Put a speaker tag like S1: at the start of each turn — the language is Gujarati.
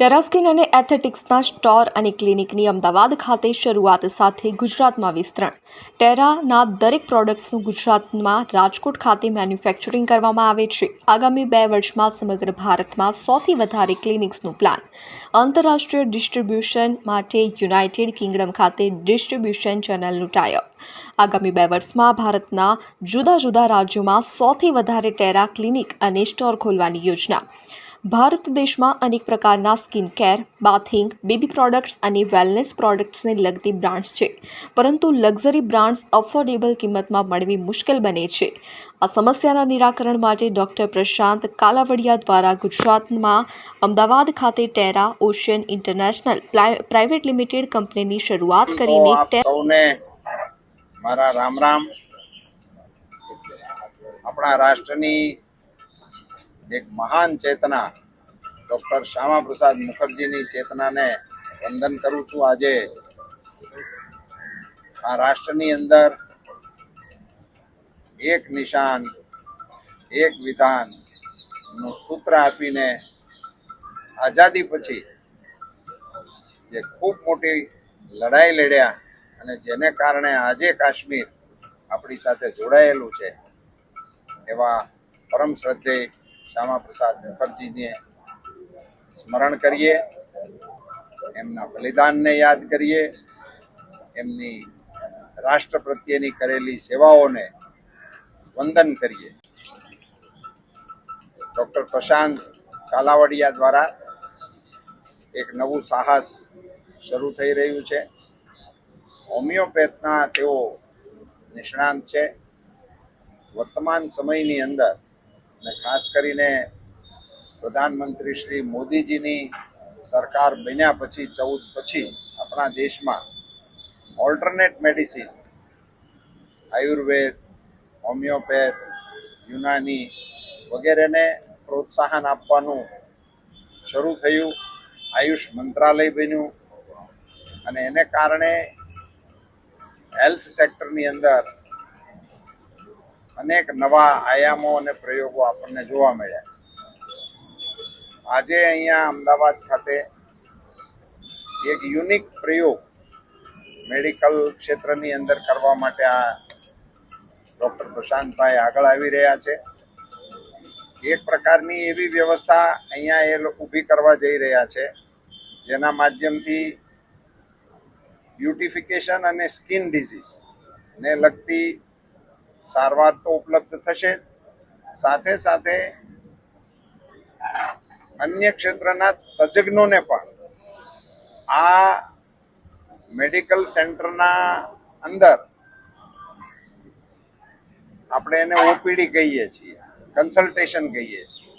S1: ટેરાસ્કિન અને એથેટિક્સના સ્ટોર અને ક્લિનિકની અમદાવાદ ખાતે શરૂઆત સાથે ગુજરાતમાં વિસ્તરણ. ટેરાના દરેક પ્રોડક્ટ્સનું ગુજરાતમાં રાજકોટ ખાતે મેન્યુફેક્ચરિંગ કરવામાં આવે છે. આગામી બે વર્ષમાં સમગ્ર ભારતમાં સૌથી વધારે ક્લિનિક્સનું પ્લાન આંતરરાષ્ટ્રીય ડિસ્ટ્રીબ્યુશન માટે યુનાઇટેડ કિંગડમ ખાતે ડિસ્ટ્રીબ્યુશન ચેનલનું ટાયર આગામી બે વર્ષમાં ભારતના જુદા જુદા રાજ્યોમાં સૌથી વધારે ટેરા ક્લિનિક અને સ્ટોર ખોલવાની યોજના. ભારત દેશમાં અનેક પ્રકારના skin care bathing baby products અને વેલનેસ પ્રોડક્ટ્સને લગતી બ્રાન્ડ્સ છે. પરંતુ લક્ઝરી બ્રાન્ડ્સ અફોર્ડેબલ કિંમતમાં મળવી મુશ્કેલ બને છે. આ સમસ્યાના નિરાકરણ માટે ડૉક્ટર પ્રશાંત કાલાવડિયા દ્વારા ગુજરાતમાં અમદાવાદ ખાતે Terra Ocean International Private Limited કંપનીની શરૂઆત કરીને
S2: સૌને મારા રામ રામ. આપણા રાષ્ટ્રની એક મહાન ચેતના, ડૉક્ટર શ્યામાપ્રસાદ મુખર્જીની ચેતનાને વંદન કરું છું આજે. આ રાષ્ટ્રની અંદર એક નિશાન, એક વિધાનનું સૂત્ર આપીને આઝાદી પછી જે ખૂબ મોટી લડાઈ લડ્યા અને જેને કારણે આજે કાશ્મીર આપણી સાથે જોડાયેલું છે, એવા પરમ શ્રદ્ધેય શ્યામા પ્રસાદ મુખર્જીને સ્મરણ કરીએ, એમના બલિદાનને યાદ કરીએ, એમની રાષ્ટ્ર પ્રત્યેની કરેલી સેવાઓને વંદન કરીએ. ડૉક્ટર પ્રશાંત કાલાવડિયા દ્વારા એક નવું સાહસ શરૂ થઈ રહ્યું છે. હોમિયોપેથના તેઓ નિષ્ણાંત છે. વર્તમાન સમયની અંદર અને ખાસ કરીને પ્રધાનમંત્રી શ્રી મોદીજીની સરકાર બન્યા પછી, ચૌદ પછી આપણા દેશમાં alternate medicine Ayurveda homeopath Unani વગેરેને પ્રોત્સાહન આપવાનું શરૂ થયું, આયુષ મંત્રાલય બન્યું અને એને કારણે હેલ્થ સેક્ટરની અંદર અનેક નવા આયામો અને પ્રયોગો આપણને જોવા મળ્યા છે. આજે અહીંયા અમદાવાદ ખાતે એક યુનિક પ્રયોગ મેડિકલ ક્ષેત્રની અંદર કરવા માટે આ ડૉક્ટર પ્રશાંતભાઈ આગળ આવી રહ્યા છે. એક પ્રકારની એવી વ્યવસ્થા અહીંયા એ ઊભી કરવા જઈ રહ્યા છે, જેના માધ્યમથી બ્યુટિફિકેશન અને સ્કિન ડિઝીઝ ને લગતી સારવાર તો ઉપલબ્ધ થશે. સાથે સાથે અન્ય ક્ષેત્રના તજજ્ઞોને પણ આ મેડિકલ સેન્ટરના અંદર આપણે એને ઓપીડી કહીએ છીએ, કન્સલ્ટેશન કહીએ છીએ